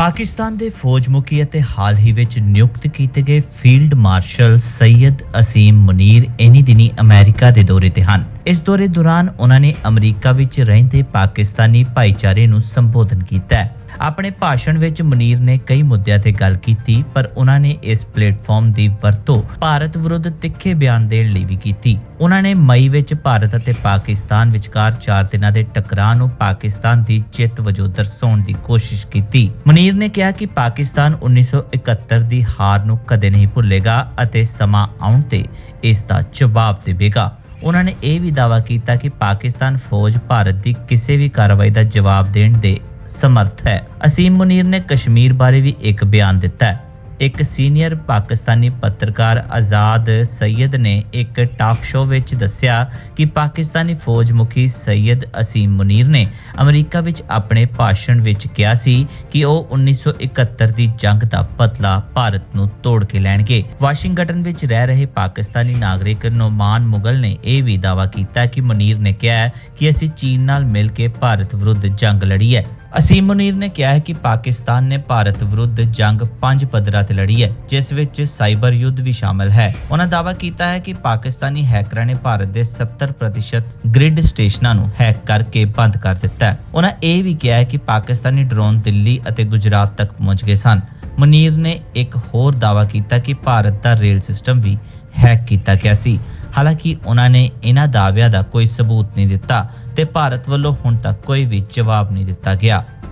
ਪਾਕਿਸਤਾਨ ਦੇ ਫੌਜ ਮੁਖੀ ਅਤੇ ਹਾਲ ਹੀ ਵਿੱਚ ਨਿਯੁਕਤ ਕੀਤੇ ਗਏ ਫੀਲਡ ਮਾਰਸ਼ਲ ਸੈਯਦ ਅਸੀਮ ਮੁਨੀਰ ਇਨੀ ਦਿਨੀ ਅਮਰੀਕਾ ਦੇ ਦੌਰੇ ਤੇ ਹਨ। ਇਸ ਦੌਰੇ ਦੌਰਾਨ ਉਹਨਾਂ ਨੇ ਅਮਰੀਕਾ ਵਿੱਚ ਰਹਿੰਦੇ ਪਾਕਿਸਤਾਨੀ ਭਾਈਚਾਰੇ ਨੂੰ ਸੰਬੋਧਨ ਕੀਤਾ ਆਪਣੇ ਭਾਸ਼ਣ ਵਿੱਚ ਮਨੀਰ ਨੇ ਕਈ ਮੁੱਦਿਆਂ ਤੇ ਗੱਲ ਕੀਤੀ, ਪਰ ਉਹਨਾਂ ਨੇ ਇਸ ਪਲੇਟਫਾਰਮ ਦੀ ਵਰਤੋਂ ਭਾਰਤ ਵਿਰੁੱਧ ਤਿੱਖੇ ਬਿਆਨ ਦੇਣ ਲਈ ਵੀ ਕੀਤੀ। ਉਹਨਾਂ ਨੇ ਮਈ ਵਿੱਚ ਭਾਰਤ ਅਤੇ ਪਾਕਿਸਤਾਨ ਵਿਚਕਾਰ 4 ਦਿਨਾਂ ਦੇ ਟਕਰਾਅ ਨੂੰ ਪਾਕਿਸਤਾਨ ਦੀ ਜਿੱਤ ਵਜੋਂ ਦਰਸਾਉਣ ਦੀ ਕੋਸ਼ਿਸ਼ ਕੀਤੀ। ਮਨੀਰ ਨੇ ਕਿਹਾ ਕਿ ਪਾਕਿਸਤਾਨ 1971 ਦੀ ਹਾਰ ਨੂੰ ਕਦੇ ਨਹੀਂ ਭੁੱਲੇਗਾ ਅਤੇ ਸਮਾਂ ਆਉਣ ਤੇ ਇਸ ਦਾ ਜਵਾਬ ਦੇਵੇਗਾ। ਉਹਨਾਂ ਨੇ ਇਹ ਵੀ ਦਾਅਵਾ ਕੀਤਾ ਕਿ ਪਾਕਿਸਤਾਨ ਫੌਜ ਭਾਰਤ ਦੀ ਕਿਸੇ ਵੀ ਕਾਰਵਾਈ ਦਾ ਜਵਾਬ ਦੇਣ ਦੇ ਸਮਰਥ ਹੈ। ਅਸੀਮ ਮੁਨੀਰ ਨੇ ਕਸ਼ਮੀਰ ਬਾਰੇ ਵੀ ਇੱਕ ਬਿਆਨ ਦਿੱਤਾ ਹੈ। ਇੱਕ ਸੀਨੀਅਰ ਪਾਕਿਸਤਾਨੀ ਪੱਤਰਕਾਰ ਆਜ਼ਾਦ ਸੈਯਦ ਨੇ ਇੱਕ ਟਾਕ ਸ਼ੋਅ ਵਿੱਚ ਦੱਸਿਆ ਕਿ ਪਾਕਿਸਤਾਨੀ ਫੌਜ ਮੁਖੀ ਸੈਯਦ ਅਸੀਮ ਮੁਨੀਰ ਨੇ ਅਮਰੀਕਾ ਵਿੱਚ ਆਪਣੇ ਭਾਸ਼ਣ ਵਿੱਚ ਕਿਹਾ ਸੀ ਕਿ ਉਹ 1971 ਦੀ ਜੰਗ ਦਾ ਬਦਲਾ ਭਾਰਤ ਨੂੰ ਤੋੜ ਕੇ ਲੈਣਗੇ। ਵਾਸ਼ਿੰਗਟਨ ਵਿੱਚ ਰਹਿ ਰਹੇ ਪਾਕਿਸਤਾਨੀ ਨਾਗਰਿਕ ਨੋਮਾਨ ਮੁਗਲ ਨੇ ਇਹ ਵੀ ਦਾਅਵਾ ਕੀਤਾ ਕਿ ਮੁਨੀਰ ਨੇ ਕਿਹਾ ਕਿ ਅਸੀਂ ਚੀਨ ਨਾਲ ਮਿਲ ਕੇ ਭਾਰਤ ਵਿਰੁੱਧ ਜੰਗ ਲੜੀ ਹੈ। ਅਸੀਮ ਮੁਨੀਰ ਨੇ ਕਿਹਾ ਹੈ ਕਿ ਪਾਕਿਸਤਾਨ ਨੇ ਭਾਰਤ ਵਿਰੁੱਧ ਜੰਗ ਪੰਜ ਪੱਧਰਾਂ ਤੇ ਲੜੀ ਹੈ, ਜਿਸ ਵਿੱਚ ਸਾਈਬਰ ਯੁੱਧ ਵੀ ਸ਼ਾਮਲ ਹੈ। ਉਹਨਾਂ ਦਾਅਵਾ ਕੀਤਾ ਹੈ ਕਿ ਪਾਕਿਸਤਾਨੀ ਹੈਕਰਾਂ ਨੇ ਭਾਰਤ ਦੇ 70% ਗ੍ਰਿਡ ਸਟੇਸ਼ਨਾਂ ਨੂੰ ਹੈਕ ਕਰਕੇ ਬੰਦ ਕਰ ਦਿੱਤਾ ਹੈ। ਉਹਨਾਂ ਇਹ ਵੀ ਕਿਹਾ ਹੈ ਕਿ ਪਾਕਿਸਤਾਨੀ ਡਰੋਨ ਦਿੱਲੀ ਅਤੇ ਗੁਜਰਾਤ ਤੱਕ ਪਹੁੰਚ ਗਏ ਸਨ। ਮੁਨੀਰ ਨੇ ਇੱਕ ਹੋਰ ਦਾਅਵਾ ਕੀਤਾ ਕਿ ਭਾਰਤ ਦਾ ਰੇਲ ਸਿਸਟਮ ਵੀ ਹੈਕ ਕੀਤਾ ਗਿਆ ਸੀ। ਹਾਲਾਂਕਿ ਉਹਨਾਂ ਨੇ ਇਹਨਾਂ ਦਾਅਵਿਆਂ ਦਾ ਕੋਈ ਸਬੂਤ ਨਹੀਂ ਦਿੱਤਾ ਤੇ ਭਾਰਤ ਵੱਲੋਂ ਹੁਣ ਤੱਕ ਕੋਈ ਵੀ ਜਵਾਬ ਨਹੀਂ ਦਿੱਤਾ ਗਿਆ।